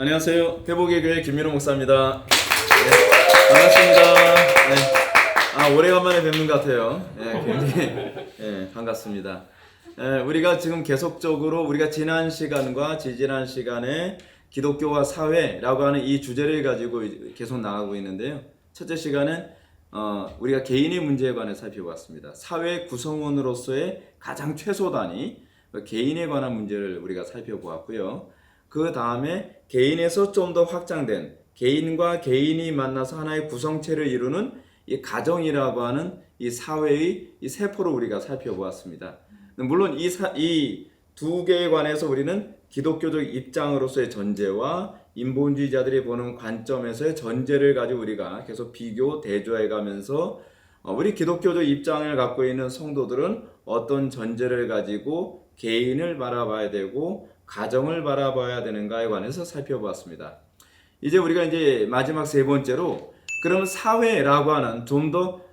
안녕하세요. 회복의 교회 김민호 목사입니다. 네, 반갑습니다. 네. 아, 오래간만에 뵙는 것 같아요. 네, 굉장히 네, 반갑습니다. 네, 우리가 지금 계속적으로 우리가 지난 시간과 지지난 시간에 기독교와 사회라고 하는 이 주제를 가지고 계속 나가고 있는데요. 첫째 시간은 어, 우리가 개인의 문제에 관해 살펴봤습니다. 사회 구성원으로서의 가장 최소 단위, 개인에 관한 문제를 우리가 살펴보았고요. 그 다음에 개인에서 좀 더 확장된 개인과 개인이 만나서 하나의 구성체를 이루는 이 가정이라고 하는 이 사회의 이 세포를 우리가 살펴보았습니다. 물론 이두 개에 관해서 우리는 기독교적 입장으로서의 전제와 인본주의자들이 보는 관점에서의 전제를 가지고 우리가 계속 비교 대조해 가면서 어, 우리 기독교적 입장을 갖고 있는 성도들은 어떤 전제를 가지고 개인을 바라봐야 되고 가정을 바라봐야 되는가에 관해서 살펴보았습니다. 이제 우리가 이제 마지막 세 번째로 그럼 사회라고 하는 좀 더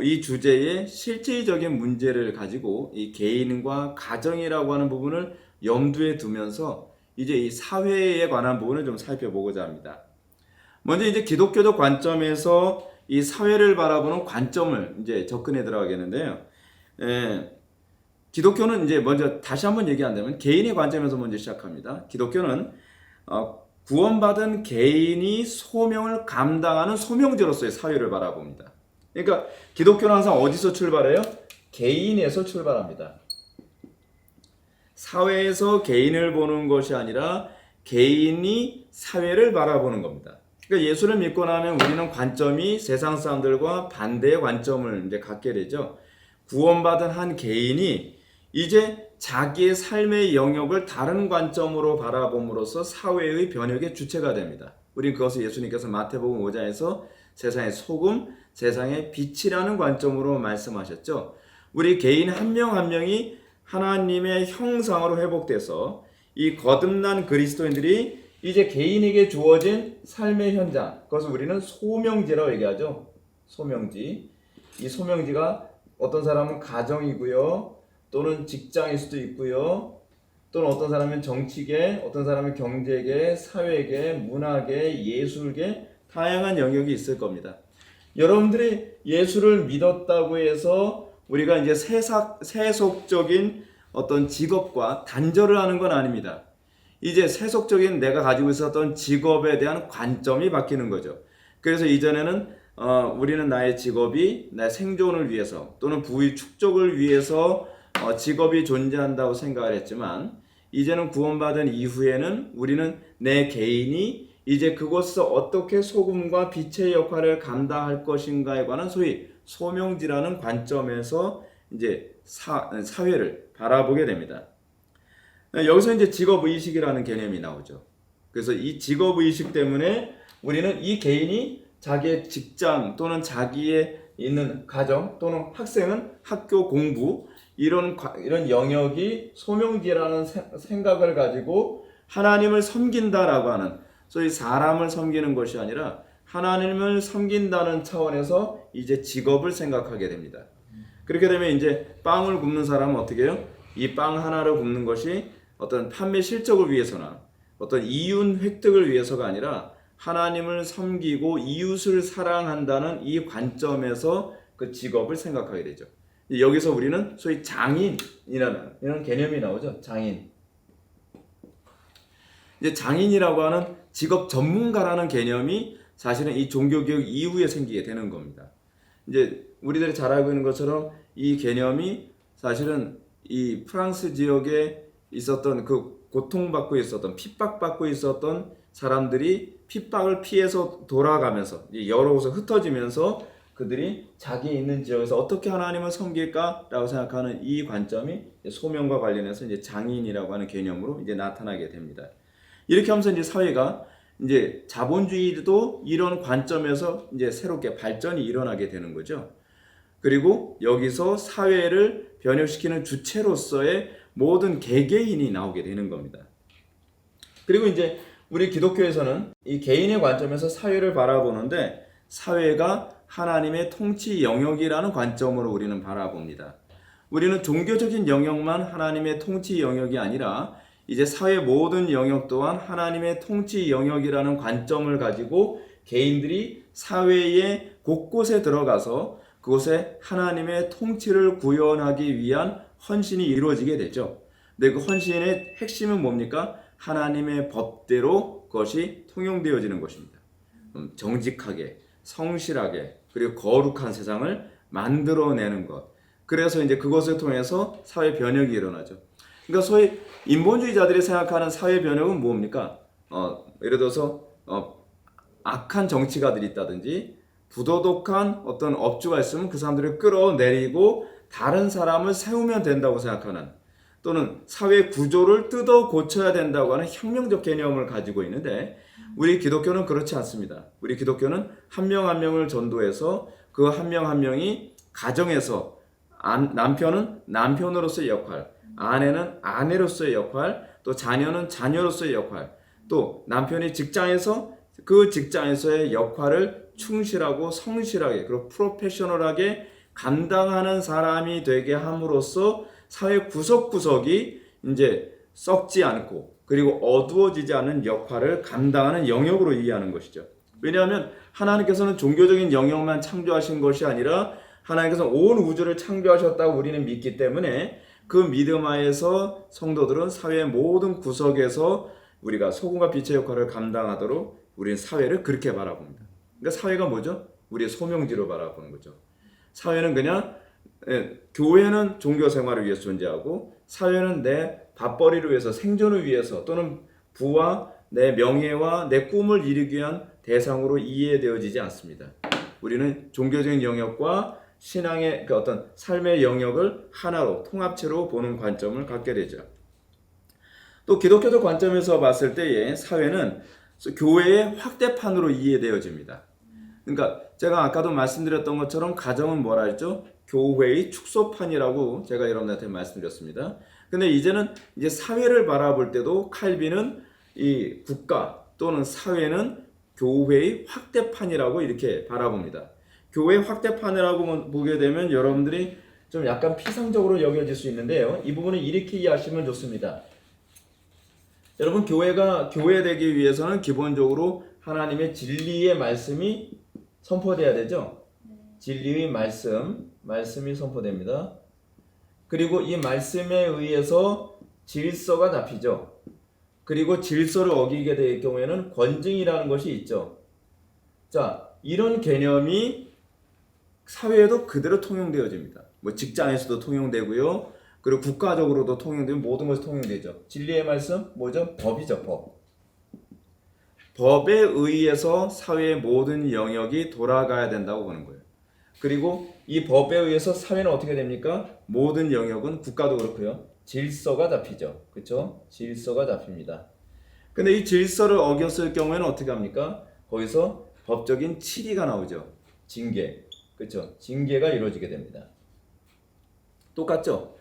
이 주제의 실질적인 문제를 가지고 이 개인과 가정이라고 하는 부분을 염두에 두면서 이제 이 사회에 관한 부분을 좀 살펴보고자 합니다. 먼저 이제 기독교적 관점에서 이 사회를 바라보는 관점을 이제 접근해 들어가겠는데요. 예, 기독교는 이제 먼저 다시 한번 얘기한다면 개인의 관점에서 먼저 시작합니다. 기독교는 어, 구원받은 개인이 소명을 감당하는 소명제로서의 사회를 바라봅니다. 그러니까 기독교는 항상 어디서 출발해요? 개인에서 출발합니다. 사회에서 개인을 보는 것이 아니라 개인이 사회를 바라보는 겁니다. 그러니까 예수를 믿고 나면 우리는 관점이 세상 사람들과 반대의 관점을 이제 갖게 되죠. 구원받은 한 개인이 이제 자기의 삶의 영역을 다른 관점으로 바라봄으로써 사회의 변혁의 주체가 됩니다. 우리는 그것을 예수님께서 마태복음 5장에서 세상의 소금, 세상의 빛이라는 관점으로 말씀하셨죠. 우리 개인 한명한 명이 하나님의 형상으로 회복돼서 이 거듭난 그리스도인들이 이제 개인에게 주어진 삶의 현장, 그것을 우리는 소명지라고 얘기하죠. 소명지. 이 소명지가 어떤 사람은 가정이고요. 또는 직장일 수도 있고요. 또는 어떤 사람은 정치계, 어떤 사람은 경제계, 사회계, 문화계, 예술계 다양한 영역이 있을 겁니다. 여러분들이 예수를 믿었다고 해서 우리가 이제 세삭, 세속적인 어떤 직업과 단절을 하는 건 아닙니다. 이제 세속적인 내가 가지고 있었던 직업에 대한 관점이 바뀌는 거죠. 그래서 이전에는 어, 우리는 나의 직업이 내 생존을 위해서 또는 부의 축적을 위해서 어, 직업이 존재한다고 생각을 했지만 이제는 구원받은 이후에는 우리는 내 개인이 이제 그곳에서 어떻게 소금과 빛의 역할을 감당할 것인가에 관한 소위 소명지라는 관점에서 이제 사, 사회를 바라보게 됩니다. 여기서 이제 직업 의식이라는 개념이 나오죠. 그래서 이 직업 의식 때문에 우리는 이 개인이 자기의 직장 또는 자기의 있는 가정 또는 학생은 학교 공부 이런 이런 영역이 소명지라는 생각을 가지고 하나님을 섬긴다라고 하는 소위 사람을 섬기는 것이 아니라 하나님을 섬긴다는 차원에서 이제 직업을 생각하게 됩니다. 그렇게 되면 이제 빵을 굽는 사람은 어떻게 해요? 이 빵 하나를 굽는 것이 어떤 판매 실적을 위해서나 어떤 이윤 획득을 위해서가 아니라 하나님을 섬기고 이웃을 사랑한다는 이 관점에서 그 직업을 생각하게 되죠. 여기서 우리는 소위 장인이라는 이런 개념이 나오죠. 장인. 이제 장인이라고 하는 직업 전문가라는 개념이 사실은 이 종교교육 이후에 생기게 되는 겁니다. 이제 우리들이 잘 알고 있는 것처럼 이 개념이 사실은 이 프랑스 지역에 있었던 그 고통받고 있었던 핍박받고 있었던 사람들이 핍박을 피해서 돌아가면서 여러 곳에 흩어지면서 그들이 자기 있는 지역에서 어떻게 하나님을 섬길까라고 생각하는 이 관점이 소명과 관련해서 이제 장인이라고 하는 개념으로 이제 나타나게 됩니다. 이렇게 하면서 이제 사회가 이제 자본주의도 이런 관점에서 이제 새롭게 발전이 일어나게 되는 거죠. 그리고 여기서 사회를 변혁시키는 주체로서의 모든 개개인이 나오게 되는 겁니다. 그리고 이제 우리 기독교에서는 이 개인의 관점에서 사회를 바라보는데 사회가 하나님의 통치 영역이라는 관점으로 우리는 바라봅니다. 우리는 종교적인 영역만 하나님의 통치 영역이 아니라 이제 사회 모든 영역 또한 하나님의 통치 영역이라는 관점을 가지고 개인들이 사회의 곳곳에 들어가서 그곳에 하나님의 통치를 구현하기 위한 헌신이 이루어지게 되죠. 근데 그 헌신의 핵심은 뭡니까? 하나님의 법대로 그것이 통용되어지는 것입니다. 음, 정직하게, 성실하게, 그리고 거룩한 세상을 만들어내는 것. 그래서 이제 그것을 통해서 사회 변혁이 일어나죠. 그러니까 소위 인본주의자들이 생각하는 사회 변혁은 뭡니까? 어, 예를 들어서 어, 악한 정치가들이 있다든지 부도덕한 어떤 업주가 있으면 그 사람들을 끌어내리고 다른 사람을 세우면 된다고 생각하는 또는 사회 구조를 뜯어 고쳐야 된다고 하는 혁명적 개념을 가지고 있는데 우리 기독교는 그렇지 않습니다. 우리 기독교는 한 명한 명을 전도해서 그 한 명한 명이 가정에서 안- 남편은 남편으로서의 역할, 아내는 아내로서의 역할, 또 자녀는 자녀로서의 역할, 또 남편이 직장에서 그 직장에서의 역할을 충실하고 성실하게 그리고 프로페셔널하게 감당하는 사람이 되게 함으로써 사회 구석구석이 이제 썩지 않고 그리고 어두워지지 않는 역할을 감당하는 영역으로 이해하는 것이죠. 왜냐하면 하나님께서는 종교적인 영역만 창조하신 것이 아니라 하나님께서 온 우주를 창조하셨다고 우리는 믿기 때문에 그 믿음 하에서 성도들은 사회 모든 구석에서 우리가 소금과 빛의 역할을 감당하도록 우리는 사회를 그렇게 바라봅니다. 그러니까 사회가 뭐죠? 우리의 소명지로 바라보는 거죠. 사회는 그냥 예, 교회는 종교 생활을 위해서 존재하고 사회는 내 밥벌이를 위해서 생존을 위해서 또는 부와 내 명예와 내 꿈을 이루기 위한 대상으로 이해되어지지 않습니다. 우리는 종교적인 영역과 신앙의 그 어떤 삶의 영역을 하나로 통합체로 보는 관점을 갖게 되죠. 또 기독교적 관점에서 봤을 때의 사회는 교회의 확대판으로 이해되어집니다. 그러니까 제가 아까도 말씀드렸던 것처럼 가정은 뭐라 했죠? 교회의 축소판이라고 제가 여러분한테 말씀드렸습니다. 근데 이제는 이제 사회를 바라볼 때도 칼빈은 이 국가 또는 사회는 교회의 확대판이라고 이렇게 바라봅니다. 교회 확대판이라고 보게 되면 여러분들이 좀 약간 피상적으로 여겨질 수 있는데요. 이 부분을 이렇게 이해하시면 좋습니다. 여러분 교회가 교회 되기 위해서는 기본적으로 하나님의 진리의 말씀이 선포돼야 되죠. 진리의 말씀, 말씀이 선포됩니다. 그리고 이 말씀에 의해서 질서가 잡히죠. 그리고 질서를 어기게 될 경우에는 권징이라는 것이 있죠. 자, 이런 개념이 사회에도 그대로 통용되어집니다. 뭐 직장에서도 통용되고요. 그리고 국가적으로도 통용되고 모든 것이 통용되죠. 진리의 말씀 뭐죠? 법이죠, 법. 법에 의해서 사회의 모든 영역이 돌아가야 된다고 보는 거예요. 그리고 이 법에 의해서 사회는 어떻게 됩니까? 모든 영역은 국가도 그렇고요. 질서가 잡히죠. 그렇죠? 질서가 잡힙니다. 근데 이 질서를 어겼을 경우에는 어떻게 합니까? 거기서 법적인 치리가 나오죠. 징계. 그렇죠? 징계가 이루어지게 됩니다. 똑같죠?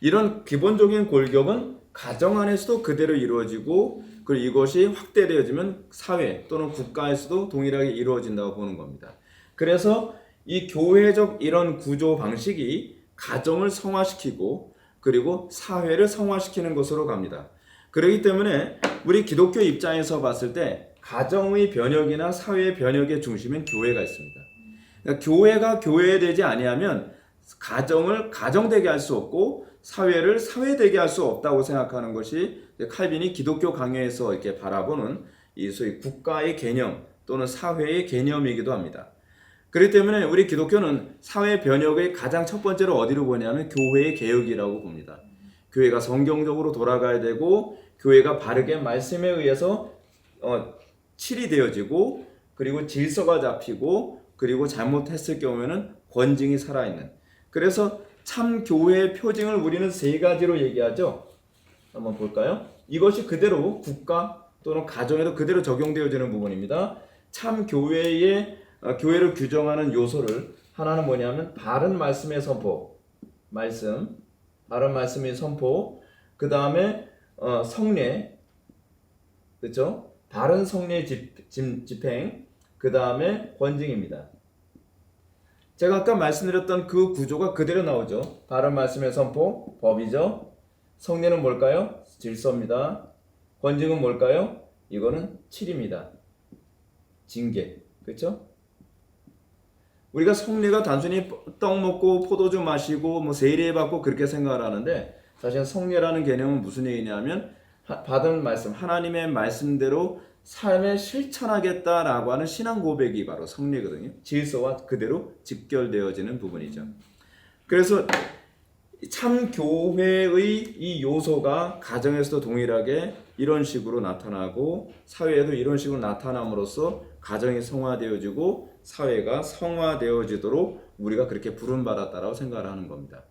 이런 기본적인 골격은 가정 안에서도 그대로 이루어지고 그리고 이것이 확대되어지면 사회 또는 국가에서도 동일하게 이루어진다고 보는 겁니다. 그래서 이 교회적 이런 구조 방식이 가정을 성화시키고 그리고 사회를 성화시키는 것으로 갑니다. 그렇기 때문에 우리 기독교 입장에서 봤을 때 가정의 변혁이나 사회의 변혁의 중심엔 교회가 있습니다. 그러니까 교회가 교회되지 아니하면 가정을 가정되게 할 수 없고 사회를 사회되게 할 수 없다고 생각하는 것이 칼빈이 기독교 강요에서 이렇게 바라보는 이 소위 국가의 개념 또는 사회의 개념이기도 합니다. 그렇기 때문에 우리 기독교는 사회 변혁의 가장 첫 번째로 어디로 보냐면 교회의 개혁이라고 봅니다. 교회가 성경적으로 돌아가야 되고 교회가 바르게 말씀에 의해서 어, 칠이 되어지고 그리고 질서가 잡히고 그리고 잘못했을 경우에는 권징이 살아있는 그래서 참 교회의 표징을 우리는 세 가지로 얘기하죠. 한번 볼까요? 이것이 그대로 국가 또는 가정에도 그대로 적용되어지는 부분입니다. 참 교회의 어, 교회를 규정하는 요소를 하나는 뭐냐면 바른 말씀의 선포, 말씀, 바른 말씀의 선포, 그 다음에 어, 성례, 그렇죠? 바른 성례 집, 집, 집행, 그 다음에 권징입니다. 제가 아까 말씀드렸던 그 구조가 그대로 나오죠. 바른 말씀의 선포, 법이죠. 성례는 뭘까요? 질서입니다. 권징은 뭘까요? 이거는 7입니다. 징계. 그렇죠? 우리가 성례가 단순히 떡 먹고 포도주 마시고 뭐 세례 받고 그렇게 생각을 하는데 사실 성례라는 개념은 무슨 얘기냐면 하- 받은 말씀 하나님의 말씀대로 삶에 실천하겠다라고 하는 신앙 고백이 바로 성례거든요. 질서와 그대로 직결되어지는 부분이죠. 그래서 참 교회의 이 요소가 가정에서도 동일하게 이런 식으로 나타나고 사회에도 이런 식으로 나타남으로써 가정이 성화되어지고 사회가 성화되어지도록 우리가 그렇게 부름받았다라고 생각을 하는 겁니다.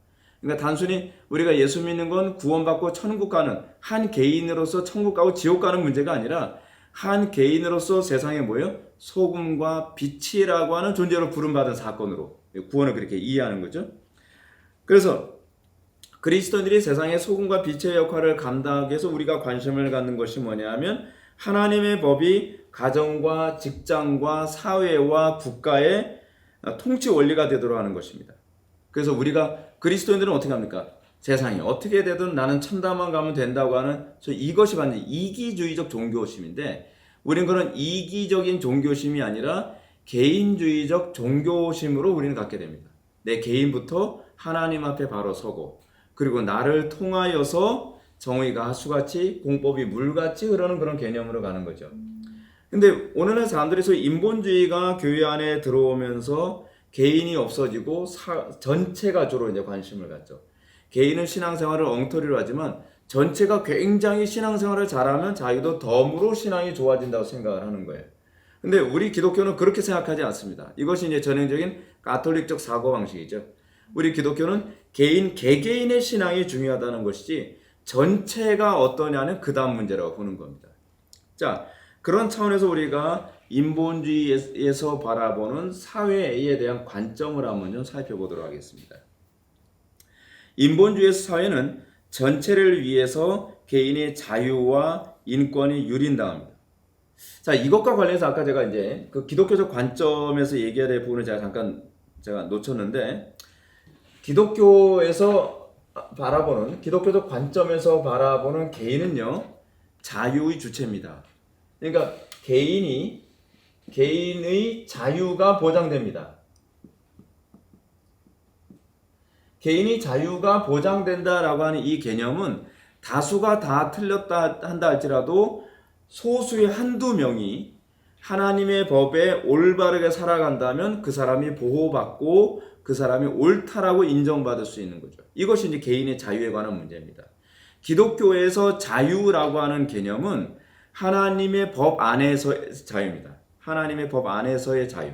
그러니까 단순히 우리가 예수 믿는 건 구원받고 천국 가는 한 개인으로서 천국 가고 지옥 가는 문제가 아니라 한 개인으로서 세상에 뭐예요? 소금과 빛이라고 하는 존재로 부름받은 사건으로 구원을 그렇게 이해하는 거죠. 그래서 그리스도인들이 세상의 소금과 빛의 역할을 감당하기 위해서 우리가 관심을 갖는 것이 뭐냐면 하나님의 법이 가정과 직장과 사회와 국가의 통치 원리가 되도록 하는 것입니다. 그래서 우리가 그리스도인들은 어떻게 합니까? 세상이 어떻게 되든 나는 천당만 가면 된다고 하는 저 이것이 완전 이기주의적 종교심인데 우리는 그런 이기적인 종교심이 아니라 개인주의적 종교심으로 우리는 갖게 됩니다. 내 개인부터 하나님 앞에 바로 서고 그리고 나를 통하여서 정의가 하수같이 공법이 물같이 흐르는 그런 개념으로 가는 거죠. 근데 오늘날 사람들이 소위 인본주의가 교회 안에 들어오면서 개인이 없어지고 사, 전체가 주로 이제 관심을 갖죠. 개인은 신앙생활을 엉터리로 하지만 전체가 굉장히 신앙생활을 잘하면 자기도 덤으로 신앙이 좋아진다고 생각을 하는 거예요. 근데 우리 기독교는 그렇게 생각하지 않습니다. 이것이 이제 전형적인 가톨릭적 사고 방식이죠. 우리 기독교는 개인 개개인의 신앙이 중요하다는 것이지 전체가 어떠냐는 그 다음 문제라고 보는 겁니다. 자, 그런 차원에서 우리가 인본주의에서 바라보는 사회에 대한 관점을 한번 좀 살펴보도록 하겠습니다. 인본주의에서 사회는 전체를 위해서 개인의 자유와 인권이 유린당합니다. 자, 이것과 관련해서 아까 제가 이제 그 기독교적 관점에서 얘기해야 될 부분을 제가 잠깐 제가 놓쳤는데 기독교에서 바라보는 기독교적 관점에서 바라보는 개인은요 자유의 주체입니다. 그러니까 개인이 개인의 자유가 보장됩니다. 개인이 자유가 보장된다라고 하는 이 개념은 다수가 다 틀렸다 한다 할지라도 소수의 한두 명이 하나님의 법에 올바르게 살아간다면 그 사람이 보호받고 그 사람이 옳다라고 인정받을 수 있는 거죠. 이것이 이제 개인의 자유에 관한 문제입니다. 기독교에서 자유라고 하는 개념은 하나님의 법 안에서의 자유입니다. 하나님의 법 안에서의 자유.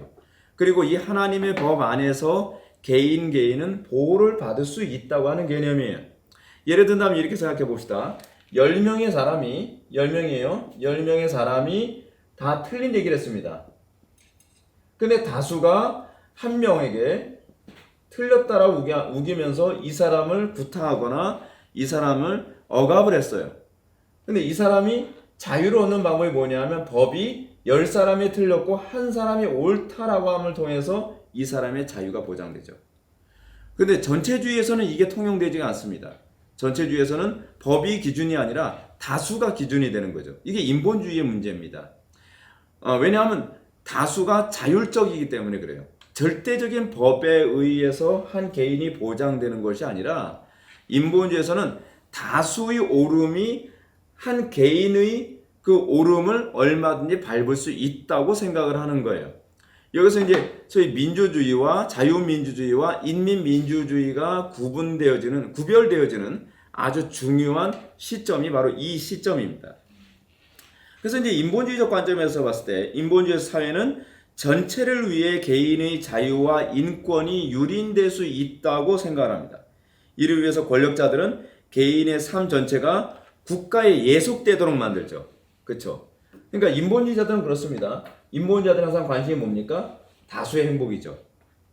그리고 이 하나님의 법 안에서 개인 개인은 보호를 받을 수 있다고 하는 개념이에요. 예를 든다면 이렇게 생각해 봅시다. 10명의 사람이 10명이에요. 10명의 사람이 다 틀린 얘기를 했습니다. 근데 다수가 한 명에게 틀렸다라고 우기, 우기면서 이 사람을 구타하거나 이 사람을 억압을 했어요. 근데 이 사람이 자유를 얻는 방법이 뭐냐면 법이 열 사람이 틀렸고 한 사람이 옳다라고 함을 통해서 이 사람의 자유가 보장되죠. 근데 전체주의에서는 이게 통용되지가 않습니다. 전체주의에서는 법이 기준이 아니라 다수가 기준이 되는 거죠. 이게 인본주의의 문제입니다. 어, 왜냐하면 다수가 자율적이기 때문에 그래요. 절대적인 법에 의해서 한 개인이 보장되는 것이 아니라 인본주의에서는 다수의 오름이 한 개인의 그 오름을 얼마든지 밟을 수 있다고 생각을 하는 거예요. 여기서 이제 저희 민주주의와 자유민주주의와 인민민주주의가 구분되어지는 구별되어지는 아주 중요한 시점이 바로 이 시점입니다. 그래서 이제 인본주의적 관점에서 봤을 때 인본주의 사회는 전체를 위해 개인의 자유와 인권이 유린될 수 있다고 생각합니다. 이를 위해서 권력자들은 개인의 삶 전체가 국가에 예속되도록 만들죠. 그렇죠? 그러니까 인본주의자들은 그렇습니다. 인본주의자들은 항상 관심이 뭡니까? 다수의 행복이죠.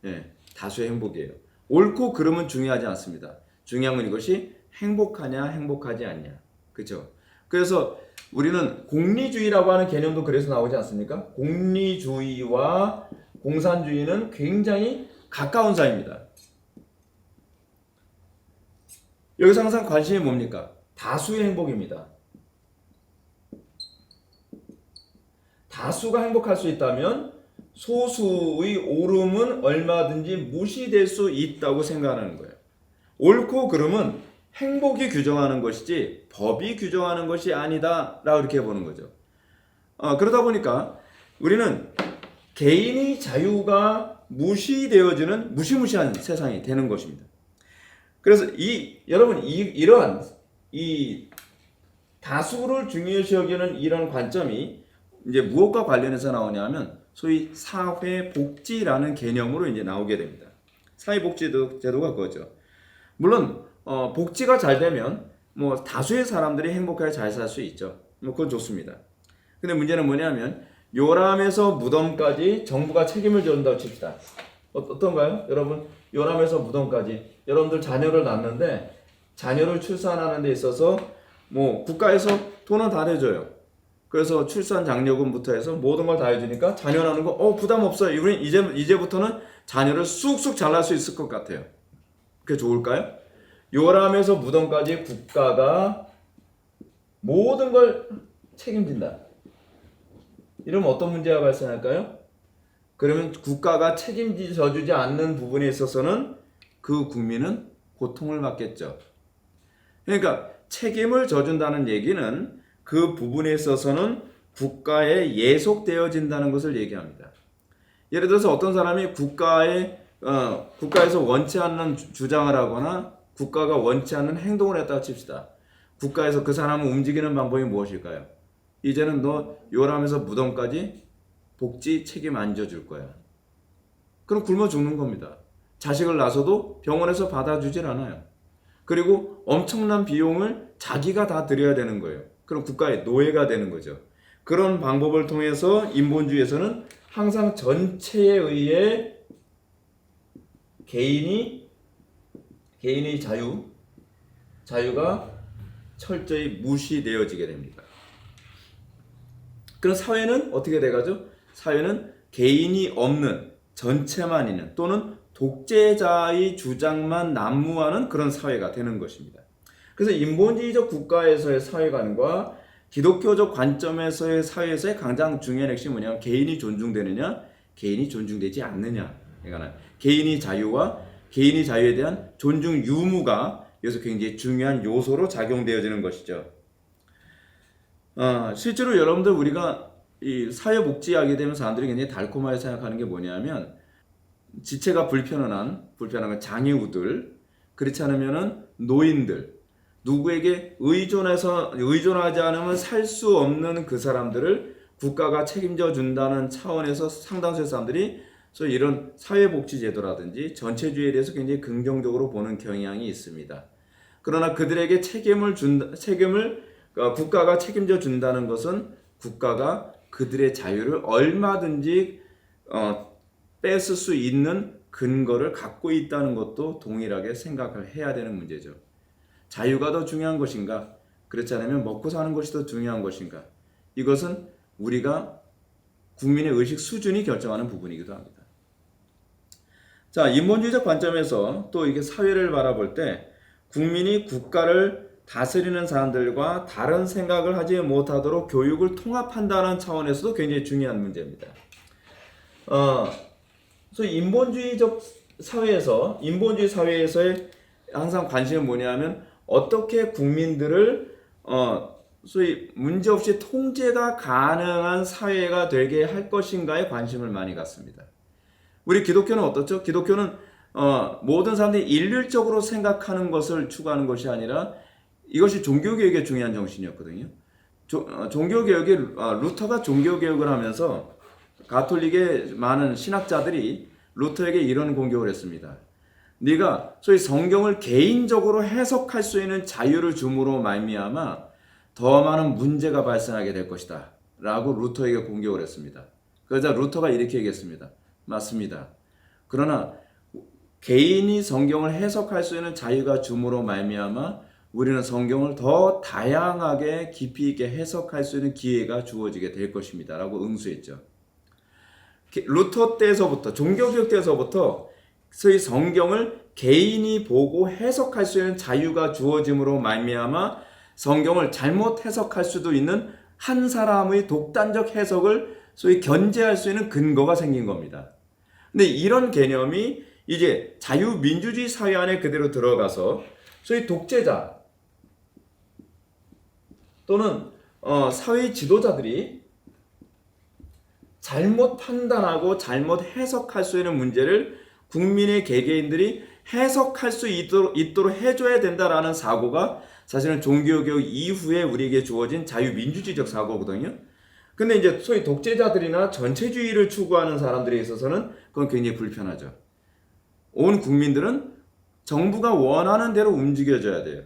예, 다수의 행복이에요. 옳고 그름은 중요하지 않습니다. 중요한 건 이것이 행복하냐, 행복하지 않냐. 그렇죠? 그래서 우리는 공리주의라고 하는 개념도 그래서 나오지 않습니까? 공리주의와 공산주의는 굉장히 가까운 사이입니다. 여기서 항상 관심이 뭡니까? 다수의 행복입니다. 다수가 행복할 수 있다면 소수의 오름은 얼마든지 무시될 수 있다고 생각하는 거예요. 옳고 그름은 행복이 규정하는 것이지 법이 규정하는 것이 아니다라고 이렇게 보는 거죠. 어, 그러다 보니까 우리는 개인의 자유가 무시되어지는 무시무시한 세상이 되는 것입니다. 그래서 이 여러분 이 이러한 이 다수를 중요시 여기는 이런 관점이 이제 무엇과 관련해서 나오냐면 소위 사회 복지라는 개념으로 이제 나오게 됩니다. 사회 복지 제도가 그거죠. 물론 어, 복지가 잘 되면 뭐 다수의 사람들이 행복하게 잘 살 수 있죠. 뭐 그건 좋습니다. 근데 문제는 뭐냐면 요람에서 무덤까지 정부가 책임을 져준다고 칩시다. 어, 어떤가요? 여러분 요람에서 무덤까지 여러분들 자녀를 낳는데 자녀를 출산하는 데 있어서 뭐 국가에서 돈은 다 내줘요. 그래서 출산 장려금부터 해서 모든 걸 다 해주니까 자녀 낳는 거 어 부담 없어요. 우리 이제 이제부터는 자녀를 쑥쑥 잘날 수 있을 것 같아요. 그게 좋을까요? 요람에서 무덤까지 국가가 모든 걸 책임진다. 이러면 어떤 문제가 발생할까요? 그러면 국가가 책임져 주지 않는 부분에 있어서는 그 국민은 고통을 받겠죠. 그러니까 책임을 져준다는 얘기는 그 부분에 있어서는 국가에 예속되어진다는 것을 얘기합니다. 예를 들어서 어떤 사람이 국가에 어, 국가에서 원치 않는 주- 주장을 하거나 국가가 원치 않는 행동을 했다고 칩시다. 국가에서 그 사람을 움직이는 방법이 무엇일까요? 이제는 너 요람에서 무덤까지 복지 책임 안 져줄 거야. 그럼 굶어 죽는 겁니다. 자식을 낳아서도 병원에서 받아주질 않아요. 그리고 엄청난 비용을 자기가 다 들여야 되는 거예요. 그럼 국가의 노예가 되는 거죠. 그런 방법을 통해서 인본주의에서는 항상 전체에 의해 개인이 개인의 자유 자유가 철저히 무시되어지게 됩니다. 그럼 사회는 어떻게 돼가죠? 사회는 개인이 없는 전체만 있는 또는 독재자의 주장만 난무하는 그런 사회가 되는 것입니다. 그래서 인본주의적 국가에서의 사회관과 기독교적 관점에서의 사회에서의 가장 중요한 핵심이 뭐냐면 개인이 존중되느냐, 개인이 존중되지 않느냐. 그러니까 개인의 자유와 개인의 자유에 대한 존중 유무가 여기서 굉장히 중요한 요소로 작용되어지는 것이죠. 어, 실제로 여러분들 우리가 이 사회복지 하게 되면 사람들이 굉장히 달콤하게 생각하는 게 뭐냐면 지체가 불편한 불편한 장애우들 그렇지 않으면은 노인들 누구에게 의존해서 의존하지 않으면 살 수 없는 그 사람들을 국가가 책임져 준다는 차원에서 상당수의 사람들이 소위 이런 사회복지제도라든지 전체주의에 대해서 굉장히 긍정적으로 보는 경향이 있습니다. 그러나 그들에게 책임을 준 책임을 어, 국가가 책임져 준다는 것은 국가가 그들의 자유를 얼마든지 어, 뺏을 수 있는 근거를 갖고 있다는 것도 동일하게 생각을 해야 되는 문제죠. 자유가 더 중요한 것인가? 그렇지 않으면 먹고 사는 것이 더 중요한 것인가? 이것은 우리가 국민의 의식 수준이 결정하는 부분이기도 합니다. 자, 인본주의적 관점에서 또 이게 사회를 바라볼 때 국민이 국가를 다스리는 사람들과 다른 생각을 하지 못하도록 교육을 통합한다는 차원에서도 굉장히 중요한 문제입니다. 어, 그래서 인본주의적 사회에서 인본주의 사회에서의 항상 관심은 뭐냐면 어떻게 국민들을 어, 소위 문제없이 통제가 가능한 사회가 되게 할 것인가에 관심을 많이 갖습니다. 우리 기독교는 어떻죠? 기독교는 어, 모든 사람들이 일률적으로 생각하는 것을 추구하는 것이 아니라 이것이 종교개혁의 중요한 정신이었거든요. 조, 어, 종교개혁이 어, 루터가 종교개혁을 하면서 가톨릭의 많은 신학자들이 루터에게 이런 공격을 했습니다. 네가 소위 성경을 개인적으로 해석할 수 있는 자유를 줌으로 말미암아 더 많은 문제가 발생하게 될 것이다. 라고 루터에게 공격을 했습니다. 그러자 루터가 이렇게 얘기했습니다. 맞습니다. 그러나 개인이 성경을 해석할 수 있는 자유가 줌으로 말미암아 우리는 성경을 더 다양하게 깊이 있게 해석할 수 있는 기회가 주어지게 될 것입니다 라고 응수했죠. 루터 때에서부터 종교개혁 때에서부터 소위 성경을 개인이 보고 해석할 수 있는 자유가 주어짐으로 말미암아 성경을 잘못 해석할 수도 있는 한 사람의 독단적 해석을 소위 견제할 수 있는 근거가 생긴 겁니다. 근데 이런 개념이 이제 자유민주주의 사회 안에 그대로 들어가서 소위 독재자 또는 어, 사회 지도자들이 잘못 판단하고 잘못 해석할 수 있는 문제를 국민의 개개인들이 해석할 수 있도록, 있도록 해줘야 된다라는 사고가 사실은 종교교육 이후에 우리에게 주어진 자유민주주의적 사고거든요. 근데 이제 소위 독재자들이나 전체주의를 추구하는 사람들에 있어서는 그건 굉장히 불편하죠. 온 국민들은 정부가 원하는 대로 움직여줘야 돼요.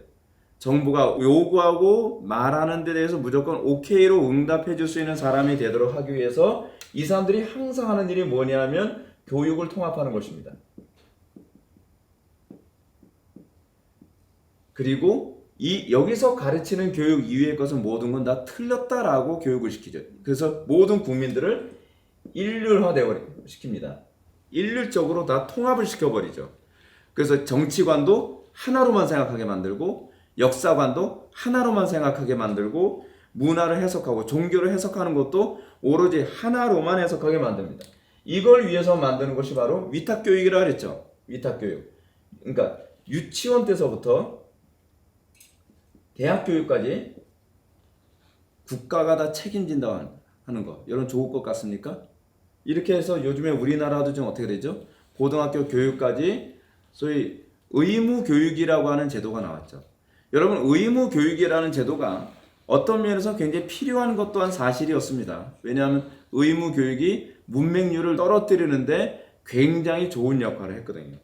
정부가 요구하고 말하는 데 대해서 무조건 오케이로 응답해 줄 수 있는 사람이 되도록 하기 위해서 이 사람들이 항상 하는 일이 뭐냐면 교육을 통합하는 것입니다. 그리고 이 여기서 가르치는 교육 이외의 것은 모든 건 다 틀렸다라고 교육을 시키죠. 그래서 모든 국민들을 일률화되어 시킵니다. 일률적으로 다 통합을 시켜버리죠. 그래서 정치관도 하나로만 생각하게 만들고 역사관도 하나로만 생각하게 만들고 문화를 해석하고 종교를 해석하는 것도 오로지 하나로만 해석하게 만듭니다. 이걸 위해서 만드는 것이 바로 위탁교육이라 그랬죠. 위탁교육. 그러니까 유치원 때서부터 대학 교육까지 국가가 다 책임진다 하는 거. 여러분 좋을 것 같습니까? 이렇게 해서 요즘에 우리나라도 좀 어떻게 되죠? 고등학교 교육까지 소위 의무 교육이라고 하는 제도가 나왔죠. 여러분 의무 교육이라는 제도가 어떤 면에서 굉장히 필요한 것 또한 사실이었습니다. 왜냐하면 의무 교육이 문맹률을 떨어뜨리는데 굉장히 좋은 역할을 했거든요.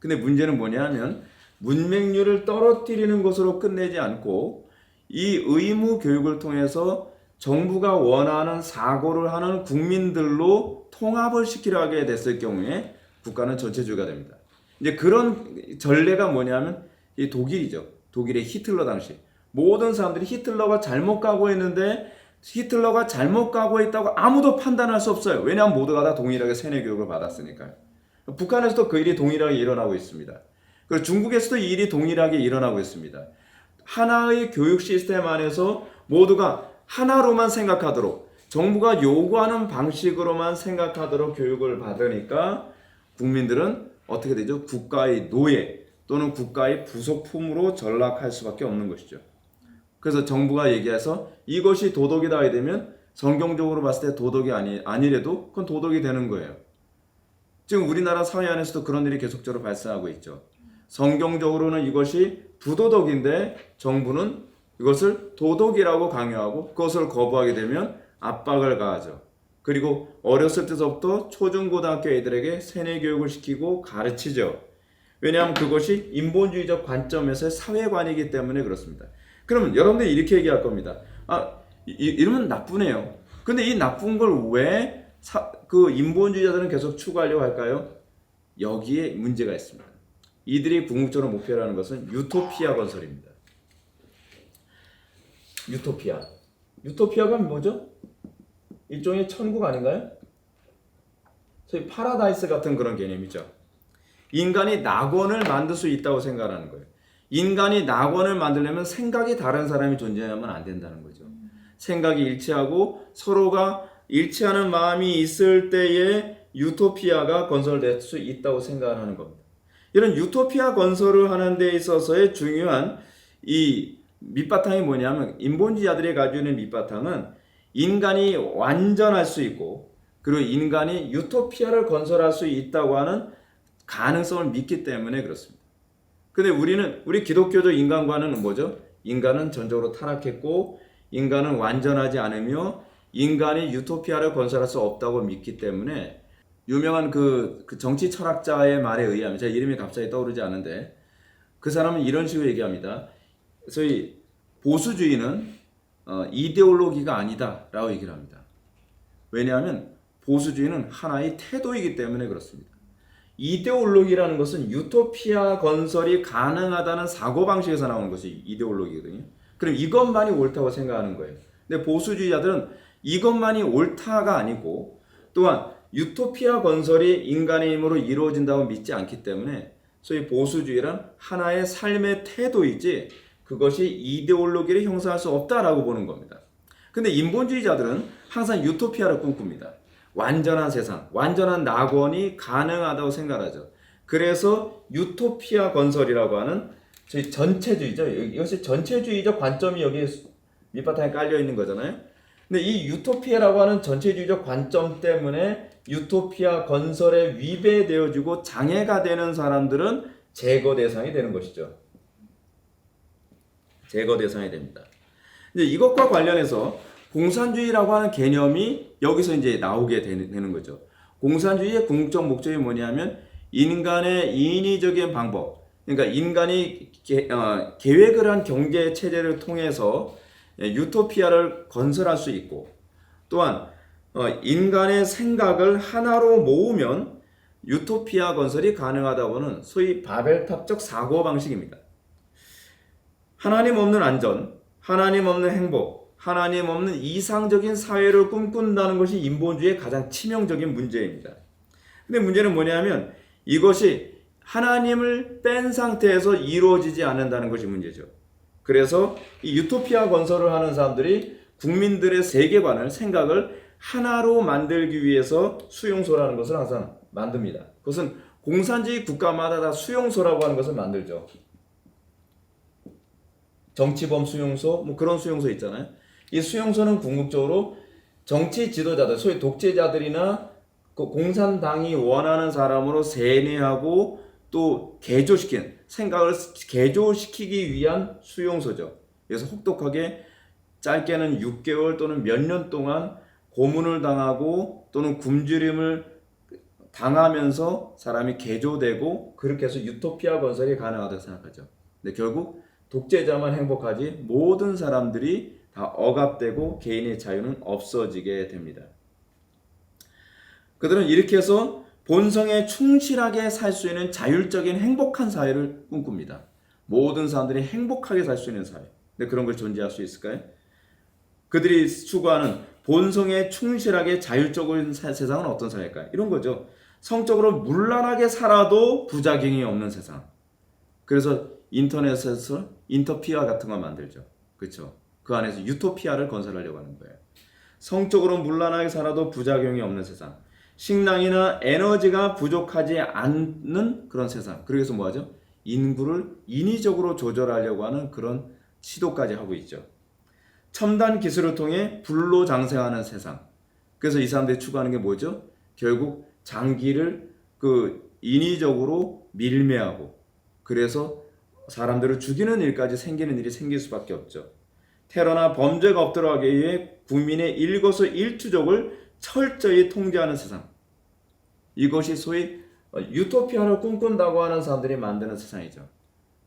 근데 문제는 뭐냐면 문맹률을 떨어뜨리는 것으로 끝내지 않고 이 의무 교육을 통해서 정부가 원하는 사고를 하는 국민들로 통합을 시키려 하게 됐을 경우에 국가는 전체주의가 됩니다. 이제 그런 전례가 뭐냐면 이 독일이죠. 독일의 히틀러 당시 모든 사람들이 히틀러가 잘못 가고 있는데 히틀러가 잘못 가고 있다고 아무도 판단할 수 없어요. 왜냐하면 모두가 다 동일하게 세뇌 교육을 받았으니까요. 북한에서도 그 일이 동일하게 일어나고 있습니다. 그리고 중국에서도 이 일이 동일하게 일어나고 있습니다. 하나의 교육 시스템 안에서 모두가 하나로만 생각하도록 정부가 요구하는 방식으로만 생각하도록 교육을 받으니까 국민들은 어떻게 되죠? 국가의 노예 또는 국가의 부속품으로 전락할 수밖에 없는 것이죠. 그래서 정부가 얘기해서 이것이 도덕이다 하게 되면 성경적으로 봤을 때 도덕이 아니, 아니래도 그건 도덕이 되는 거예요. 지금 우리나라 사회 안에서도 그런 일이 계속적으로 발생하고 있죠. 성경적으로는 이것이 부도덕인데 정부는 이것을 도덕이라고 강요하고 그것을 거부하게 되면 압박을 가하죠. 그리고 어렸을 때부터 초중고등학교 애들에게 세뇌 교육을 시키고 가르치죠. 왜냐하면 그것이 인본주의적 관점에서의 사회관이기 때문에 그렇습니다. 그러면 여러분들이 이렇게 얘기할 겁니다. 아, 이, 이러면 나쁘네요. 근데 이 나쁜 걸 왜 그 인본주의자들은 계속 추구하려고 할까요? 여기에 문제가 있습니다. 이들이 궁극적으로 목표라는 것은 유토피아 건설입니다. 유토피아. 유토피아가 뭐죠? 일종의 천국 아닌가요? 소위 파라다이스 같은 그런 개념이죠. 인간이 낙원을 만들 수 있다고 생각하는 거예요. 인간이 낙원을 만들려면 생각이 다른 사람이 존재하면 안 된다는 거죠. 생각이 일치하고 서로가 일치하는 마음이 있을 때에 유토피아가 건설될 수 있다고 생각하는 겁니다. 이런 유토피아 건설을 하는 데 있어서의 중요한 이 밑바탕이 뭐냐면 인본주의자들이 가지고 있는 밑바탕은 인간이 완전할 수 있고 그리고 인간이 유토피아를 건설할 수 있다고 하는 가능성을 믿기 때문에 그렇습니다. 근데 우리는 우리 기독교적 인간관은 뭐죠? 인간은 전적으로 타락했고 인간은 완전하지 않으며 인간이 유토피아를 건설할 수 없다고 믿기 때문에 유명한 그, 그 정치 철학자의 말에 의하면 제 이름이 갑자기 떠오르지 않은데 그 사람은 이런 식으로 얘기합니다. 소위 보수주의는 어, 이데올로기가 아니다라고 얘기를 합니다. 왜냐하면 보수주의는 하나의 태도이기 때문에 그렇습니다. 이데올로기라는 것은 유토피아 건설이 가능하다는 사고방식에서 나오는 것이 이데올로기거든요. 그럼 이것만이 옳다고 생각하는 거예요. 근데 보수주의자들은 이것만이 옳다가 아니고 또한 유토피아 건설이 인간의 힘으로 이루어진다고 믿지 않기 때문에 소위 보수주의란 하나의 삶의 태도이지 그것이 이데올로기를 형성할 수 없다라고 보는 겁니다. 근데 인본주의자들은 항상 유토피아를 꿈꿉니다. 완전한 세상, 완전한 낙원이 가능하다고 생각하죠. 그래서 유토피아 건설이라고 하는 저희 전체주의죠. 이것이 전체주의적 관점이 여기 밑바탕에 깔려 있는 거잖아요. 근데 이 유토피아라고 하는 전체주의적 관점 때문에 유토피아 건설에 위배되어지고 장애가 되는 사람들은 제거 대상이 되는 것이죠. 제거 대상이 됩니다. 이제 이것과 관련해서 공산주의라고 하는 개념이 여기서 이제 나오게 되는, 거죠. 공산주의의 궁극적 목적이 뭐냐면 인간의 인위적인 방법, 그러니까 인간이 계, 어, 계획을 한 경제 체제를 통해서 유토피아를 건설할 수 있고 또한 어, 인간의 생각을 하나로 모으면 유토피아 건설이 가능하다고는 소위 바벨탑적 사고 방식입니다. 하나님 없는 안전, 하나님 없는 행복, 하나님 없는 이상적인 사회를 꿈꾼다는 것이 인본주의의 가장 치명적인 문제입니다. 근데 문제는 뭐냐면 이것이 하나님을 뺀 상태에서 이루어지지 않는다는 것이 문제죠. 그래서 이 유토피아 건설을 하는 사람들이 국민들의 세계관을 생각을 하나로 만들기 위해서 수용소라는 것을 항상 만듭니다. 그것은 공산주의 국가마다 다 수용소라고 하는 것을 만들죠. 정치범 수용소, 뭐 그런 수용소 있잖아요. 이 수용소는 궁극적으로 정치 지도자들, 소위 독재자들이나 그 공산당이 원하는 사람으로 세뇌하고 또 개조시킨 생각을 개조시키기 위한 수용소죠. 그래서 혹독하게 짧게는 6개월 또는 몇 년 동안 고문을 당하고 또는 굶주림을 당하면서 사람이 개조되고 그렇게 해서 유토피아 건설이 가능하다고 생각하죠. 근데 결국 독재자만 행복하지 모든 사람들이 다 억압되고 개인의 자유는 없어지게 됩니다. 그들은 이렇게 해서 본성에 충실하게 살 수 있는 자율적인 행복한 사회를 꿈꿉니다. 모든 사람들이 행복하게 살 수 있는 사회. 근데 그런 걸 존재할 수 있을까요? 그들이 추구하는 본성에 충실하게 자율적인 사- 세상은 어떤 사회일까요? 이런 거죠. 성적으로 문란하게 살아도 부작용이 없는 세상. 그래서 인터넷에서 인터피아 같은 거 만들죠. 그렇죠? 그 안에서 유토피아를 건설하려고 하는 거예요. 성적으로 문란하게 살아도 부작용이 없는 세상. 식량이나 에너지가 부족하지 않는 그런 세상. 그래서 뭐 하죠? 인구를 인위적으로 조절하려고 하는 그런 시도까지 하고 있죠. 첨단 기술을 통해 불로 장생하는 세상. 그래서 이 사람들이 추구하는 게 뭐죠? 결국 장기를 그 인위적으로 밀매하고 그래서 사람들을 죽이는 일까지 생기는 일이 생길 수밖에 없죠. 테러나 범죄가 없도록 하기 위해 국민의 일거수 일투족을 철저히 통제하는 세상. 이것이 소위 유토피아를 꿈꾼다고 하는 사람들이 만드는 세상이죠.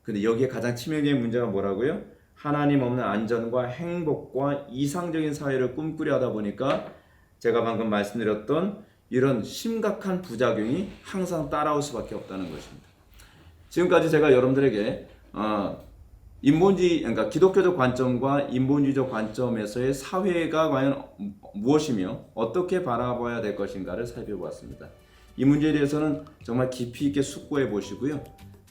근데 여기에 가장 치명적인 문제가 뭐라고요? 하나님 없는 안전과 행복과 이상적인 사회를 꿈꾸려 하다 보니까 제가 방금 말씀드렸던 이런 심각한 부작용이 항상 따라올 수밖에 없다는 것입니다. 지금까지 제가 여러분들에게 어, 인본주의, 그러니까 기독교적 관점과 인본주의적 관점에서의 사회가 과연 무엇이며 어떻게 바라봐야 될 것인가를 살펴보았습니다. 이 문제에 대해서는 정말 깊이 있게 숙고해 보시고요.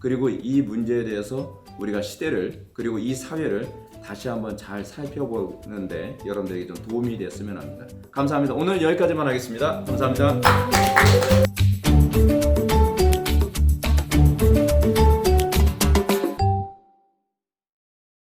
그리고 이 문제에 대해서 우리가 시대를 그리고 이 사회를 다시 한번 잘 살펴보는데 여러분들에게 좀 도움이 됐으면 합니다. 감사합니다. 오늘 여기까지만 하겠습니다. 감사합니다.